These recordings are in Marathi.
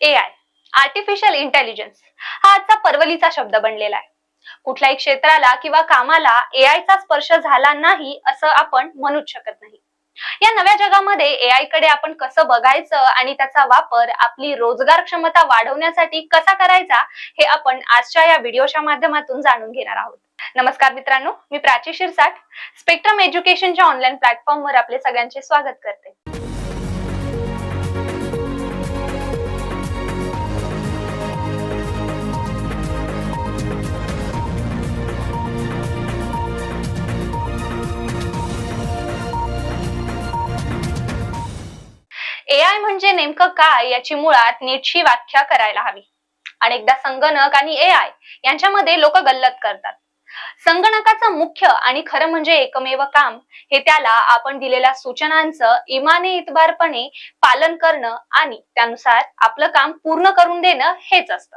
ए आय आर्टिफिशियल इंटेलिजन्स हा आजचा परवलीचा शब्द बनलेला आहे. कुठल्याही क्षेत्राला किंवा कामाला ए चा स्पर्श झाला नाही असं आपण म्हणूच शकत नाही. या नव्या जगामध्ये ए कडे आपण कसं बघायचं आणि त्याचा वापर आपली रोजगार क्षमता वाढवण्यासाठी कसा करायचा हे आपण आजच्या या व्हिडिओच्या माध्यमातून जाणून घेणार आहोत. नमस्कार मित्रांनो मी प्राची शिरसाट. स्पेक्ट्रम एज्युकेशनच्या ऑनलाईन प्लॅटफॉर्मवर आपले सगळ्यांचे स्वागत करते. म्हणजे नेमकं काय याची मुळात नीटशी व्याख्या करायला हवी. अनेकदा संगणक आणि ए आय यांच्यामध्ये लोक गल्लत करतात. संगणकाचं मुख्य आणि खरं म्हणजे एकमेव काम हे त्याला आपण दिलेल्या सूचनांचं इमाने इतबारपणे पालन करणं आणि त्यानुसार आपलं काम पूर्ण करून देणं हेच असतं.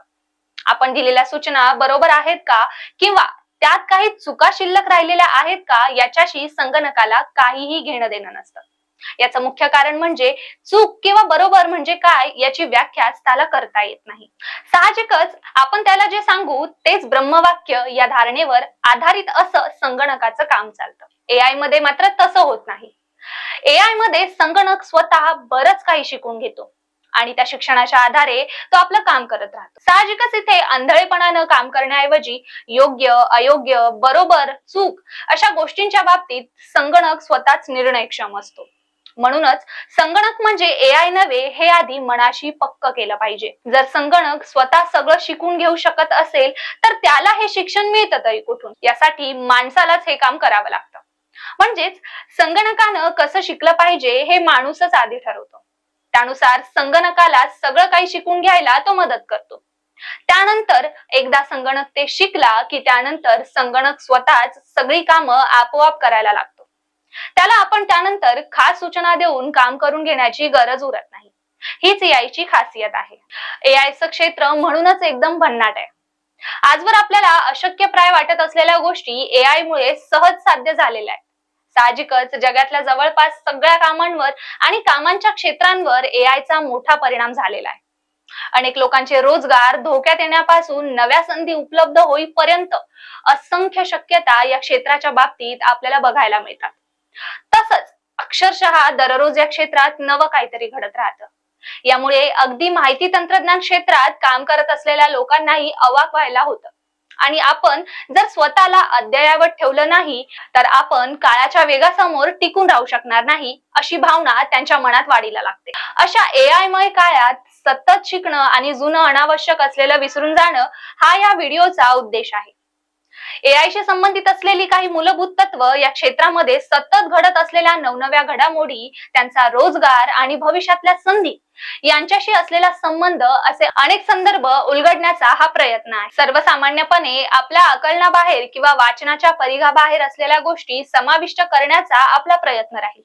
आपण दिलेल्या सूचना बरोबर आहेत का? किंवा त्यात काही चुका शिल्लक राहिलेल्या आहेत का? याच्याशी संगणकाला काहीही घेणं देणं नसतं. याचं मुख्य कारण म्हणजे चूक किंवा बरोबर म्हणजे काय याची व्याख्याच त्याला करता येत नाही. साहजिकच आपण त्याला जे सांगू तेच ब्रह्मवाक्य या धारणेवर आधारित असं संगणकाचं काम चालतं. ए आयमध्ये मात्र तसं होत नाही. ए आयमध्ये संगणक स्वतः बरच काही शिकून घेतो आणि त्या शिक्षणाच्या आधारे तो आपलं काम करत राहतो. साहजिकच इथे आंधळेपणानं काम करण्याऐवजी योग्य अयोग्य बरोबर चूक अशा गोष्टींच्या बाबतीत संगणक स्वतःच निर्णयक्षम असतो. म्हणूनच संगणक म्हणजे ए आय नव्हे हे आधी मनाशी पक्क केलं पाहिजे. जर संगणक स्वतः सगळं शिकून घेऊ शकत असेल तर त्याला हे शिक्षण मिळतं तरी कुठून? यासाठी माणसालाच हे काम करावं लागतं. म्हणजेच संगणकानं कसं शिकलं पाहिजे हे माणूसच आधी ठरवतो. त्यानुसार संगणकाला सगळं काही शिकून घ्यायला तो मदत करतो. त्यानंतर एकदा संगणक ते शिकला की त्यानंतर संगणक स्वतःच सगळी कामं आपोआप करायला लागतो त्याला आपण त्यानंतर खास सूचना देऊन काम करून घेण्याची गरज उरत नाही. हीच एआयची खासियत आहे. एआयचं क्षेत्र म्हणूनच एकदम भन्नाट आहे. आजवर आपल्याला अशक्य प्राय वाटत असलेल्या गोष्टी एआय मुळे सहज साध्य झालेल्या आहेत. साहजिकच जगातल्या जवळपास सगळ्या कामांवर आणि कामांच्या क्षेत्रांवर एआयचा चा मोठा परिणाम झालेला आहे. अनेक लोकांचे रोजगार धोक्यात येण्यापासून नव्या संधी उपलब्ध होईपर्यंत असंख्य शक्यता या क्षेत्राच्या बाबतीत आपल्याला बघायला मिळतात. तसंच अक्षरशः दररोज या क्षेत्रात नवं काहीतरी घडत राहतं. यामुळे अगदी माहिती तंत्रज्ञान क्षेत्रात काम करत असलेल्या लोकांनाही अवाक व्हायला होतं. आणि आपण जर स्वतःला अद्ययावत ठेवलं नाही तर आपण काळाच्या वेगासमोर टिकून राहू शकणार नाही अशी भावना त्यांच्या मनात वाढीला लागते. अशा ए आयमय काळात सतत शिकणं आणि जुनं अनावश्यक असलेलं विसरून जाणं हा या व्हिडिओचा उद्देश आहे. एआयशी संबंधित असलेली काही मूलभूत तत्व या क्षेत्रामध्ये सतत घडत असलेल्या नवनव्या घडामोडी त्यांचा रोजगार आणि भविष्यातल्या संधी यांच्याशी असलेला संबंध असे अनेक संदर्भ उलगडण्याचा हा प्रयत्न आहे. सर्वसामान्यपणे आपल्या आकलनाबाहेर किंवा वाचनाच्या परिघाबाहेर असलेल्या गोष्टी समाविष्ट करण्याचा आपला प्रयत्न राहील.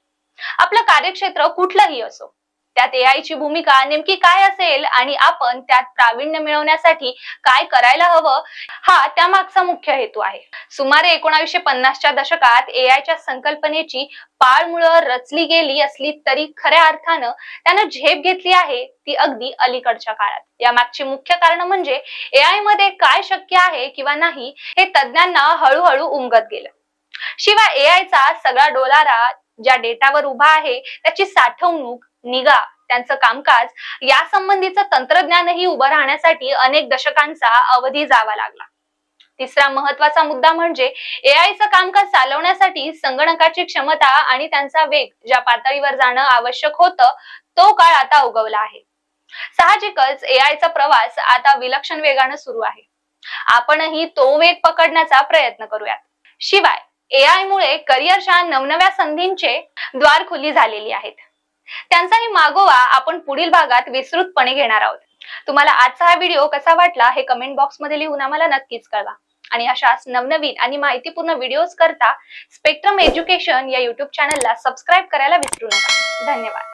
आपलं कार्यक्षेत्र कुठलंही असो त्यात एआय ची भूमिका नेमकी काय असेल आणि आपण त्यात प्रावीण्य मिळवण्यासाठी काय करायला हवं हा त्यामागचा मुख्य हेतू आहे. सुमारे एकोणाशे पन्नासच्या दशकात एआयच्या च्या संकल्पनेची पाळमुळं रचली गेली असली तरी खऱ्या अर्थानं त्यानं झेप घेतली आहे ती अगदी अलीकडच्या काळात. या मागची मुख्य कारण म्हणजे एआयमध्ये काय शक्य आहे किंवा नाही हे तज्ज्ञांना हळूहळू उमगत गेलं. शिवाय एआयचा चा सगळा डोलारा ज्या डेटावर उभा आहे त्याची साठवणूक निगा त्यांचं कामकाज या संबंधीचं तंत्रज्ञानही उभं राहण्यासाठी अनेक दशकांचा अवधी जावा लागला. तिसरा महत्त्वाचा मुद्दा म्हणजे एआयचं कामकाज चालवण्यासाठी संगणकाची क्षमता आणि त्यांचा वेग ज्या पातळीवर जाणं आवश्यक होतं तो काळ आता उगवला आहे. साहजिकच एआयचा प्रवास आता विलक्षण वेगानं सुरू आहे. आपणही तो वेग पकडण्याचा प्रयत्न करूयात. शिवाय एआय मुळे करिअरच्या नवनव्या संधींचे द्वार खुली झालेली आहेत. त्यांचाही मागोवा आपण पुढील भागात विस्तृतपणे घेणार आहोत. तुम्हाला आजचा हा व्हिडिओ कसा वाटला हे कमेंट बॉक्समध्ये लिहून आम्हाला नक्कीच कळवा. आणि अशाच नवनवीन आणि माहितीपूर्ण व्हिडिओज करता स्पेक्ट्रम एज्युकेशन या युट्यूब चॅनलला सबस्क्राईब करायला विसरू नका. धन्यवाद.